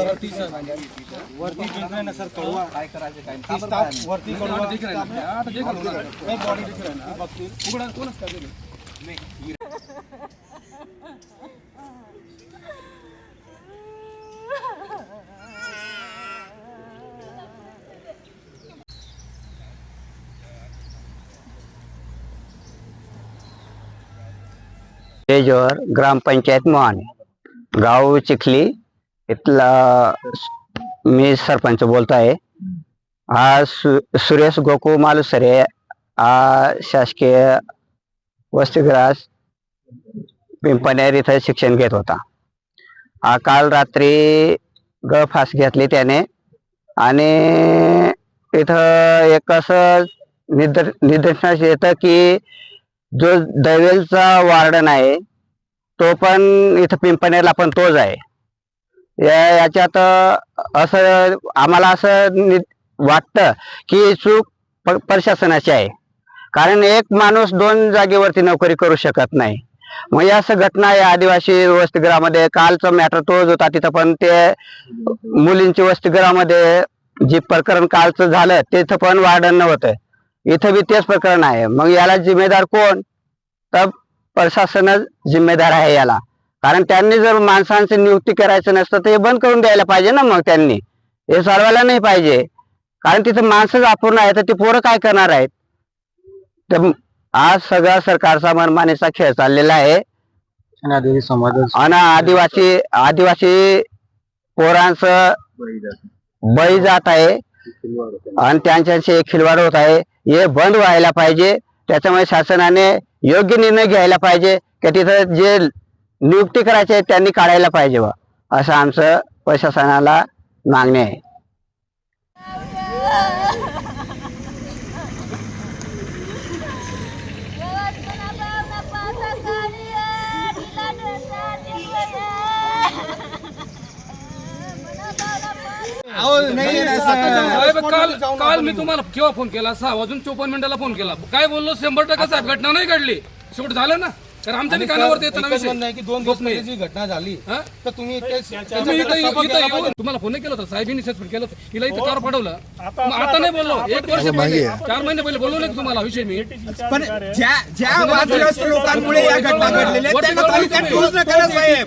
तरती सर। वरती दिख ना सर काय काय वरती दिख रहा है। बॉडी दिख रहा है। ना ग्राम पंचायत मोहन गाँव चिखली। इथला मी सरपंच बोलतो आहे. हा सु सुरेश गोकू मालुसरे हा शासकीय वसतिगृहास पिंपनेर इथं शिक्षण घेत होता. हा काल रात्री गळफास घेतली त्याने आणि इथं एक असं निदर निदर्शनास येतं की जो दैवेलचा वार्डन आहे तो पण इथं पिंपनेरला पण तोच आहे. या याच्यात असं आम्हाला असं नि- वाटतं की चूक प्रशासनाची आहे. कारण एक माणूस दोन जागेवरती नोकरी करू शकत नाही. मग या असं घटना आहे आदिवासी वसतिगृहामध्ये कालचं मॅटर तोच होता तिथं पण ते मुलींची वसतिगृहामध्ये जे प्रकरण कालचं झालं तिथं पण वार्डन नव्हतं. इथं बी तेच प्रकरण आहे. मग याला जिम्मेदार कोण? तर प्रशासनच जिम्मेदार आहे याला. कारण त्यांनी जर माणसांची नियुक्ती करायचं नसतं तर हे बंद करून द्यायला पाहिजे ना मग त्यांनी. हे सोडवायला नाही पाहिजे. कारण तिथं माणसंच अपूर्ण आहे तर ती पोरं काय करणार आहेत? तर आज सगळा सरकारचा मनमानीचा खेळ चाललेला आहे. आणि आदिवासी आदिवासी पोरांचं बळी जात आहे. आणि त्यांच्याशी खिलवाड होत आहे. हे बंद व्हायला पाहिजे. त्याच्यामुळे शासनाने योग्य निर्णय घ्यायला पाहिजे. की तिथं जे नियुक्ती करायचे आहे त्यांनी काढायला पाहिजे बा असं आमचं प्रशासनाला मागणी आहे. काल काल मी तुम्हाला केव्हा फोन केला? सहा वाजून चोपन्न मिनिटाला फोन केला. काय बोललो? शंभर टक्का साहेब घटना नाही घडली. शेवट झालं ना? कारण आमच्या आणि कानावरती सर, येतं ना एकच विषय. म्हणणं आहे की दोन दिवस पहिले जी घटना झाली हा? तर तुम्ही इथे तुम्ही त्याच्याकडे इथं सभा इथं घ्यायला येऊन पाहिजे. तुम्हाला फोन नाही केला होता साहेबांनी सस्पेंड केलं होतं. हिला इथं कार पाठवलं. मग आता नाही बोललो. एक वर्ष पहिले चार महिने पहिले बोललो नाही का तुम्हाला विषय मी. पण ज्या ज्या वादग्रस्त लोकांमुळे या घटना घडलेल्या आहेत, त्यांना तालुक्यात ठेवूच नका ना साहेब.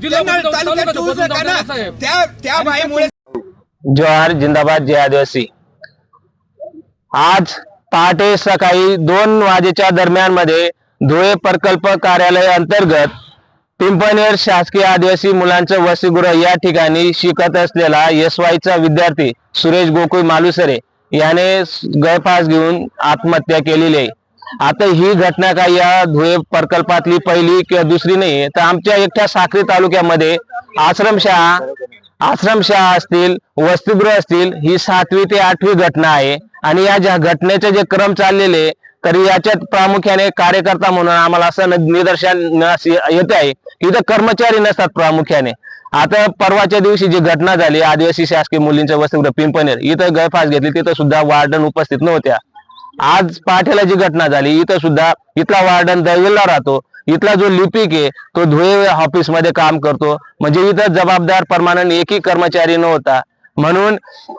जिल्हा त्यांना परिषद तालुक्यात तालुक्यात ठेवूच बदलून नका ना. टाकला साहेब. त्या त्या बाईमुळे जोहार जिंदाबाद जय आदिवासी. आज पहाटे सकाळी दोन वाजेच्या दरम्यानमध्ये धुळे प्रकल्प कार्यालय अंतर्गत पिंपणेर शासकीय आदिवासी मुलांचं वसतिगृह या ठिकाणी शिकत असलेला एस वायचा विद्यार्थी सुरेश गोकुळ मालुसरे याने गळफास घेऊन आत्महत्या केलेली आहे. आता ही घटना काय या धुळे प्रकल्पातली पहिली किंवा दुसरी नाही तर आमच्या एकट्या साक्री तालुक्यामध्ये आश्रमशाळा आश्रमशाळा असतील वसतिगृह असतील ही सातवी ते आठवी घटना आहे. आणि या ज्या घटनेचे जे क्रम चाललेले तर याच्यात प्रामुख्याने कार्यकर्ता म्हणून आम्हाला असं निदर्शन येत आहे. इथं कर्मचारी नसतात प्रामुख्याने. आता परवाच्या दिवशी जी घटना झाली आदिवासी शासकीय मुलींच्या वसतिगृह पिंपनेर इथं गळफास घेतली तिथं सुद्धा वार्डन उपस्थित नव्हत्या. आज पहाटेला जी घटना झाली इथं सुद्धा इथला वार्डन दैवेलला राहतो. इथला जो लिपिक आहे तो धुळे ऑफिसमध्ये काम करतो. म्हणजे इथं जबाबदार परमानंट एकही कर्मचारी नव्हता. म्हणून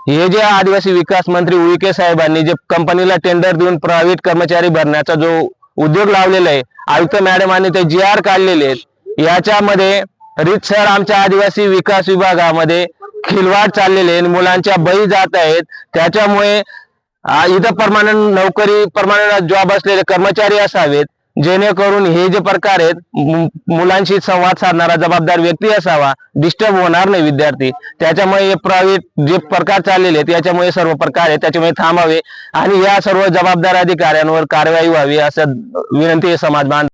हे जे आदिवासी विकास मंत्री उईके साहेबांनी जे कंपनीला टेंडर देऊन प्रायव्हेट कर्मचारी भरण्याचा जो उद्योग लावलेला आहे आयुक्त मॅडमांनी ते जी आर काढलेले आहेत याच्यामध्ये रितसर आमच्या आदिवासी विकास विभागामध्ये खिलवाड चाललेले आहे मुलांच्या बळी जात आहेत त्याच्यामुळे इथं परमानंट नोकरी परमानंट जॉब असलेले कर्मचारी असावेत जेणेकरून हे जे प्रकार आहेत मुलांशी संवाद साधणारा जबाबदार व्यक्ती असावा डिस्टर्ब होणार नाही विद्यार्थी. त्याच्यामुळे हे प्रायव्हेट जे प्रकार चाललेले आहेत याच्यामुळे सर्व प्रकार आहेत त्याच्यामुळे थांबावे. आणि या सर्व जबाबदार अधिकाऱ्यांवर कारवाई व्हावी असं विनंती समाज बांध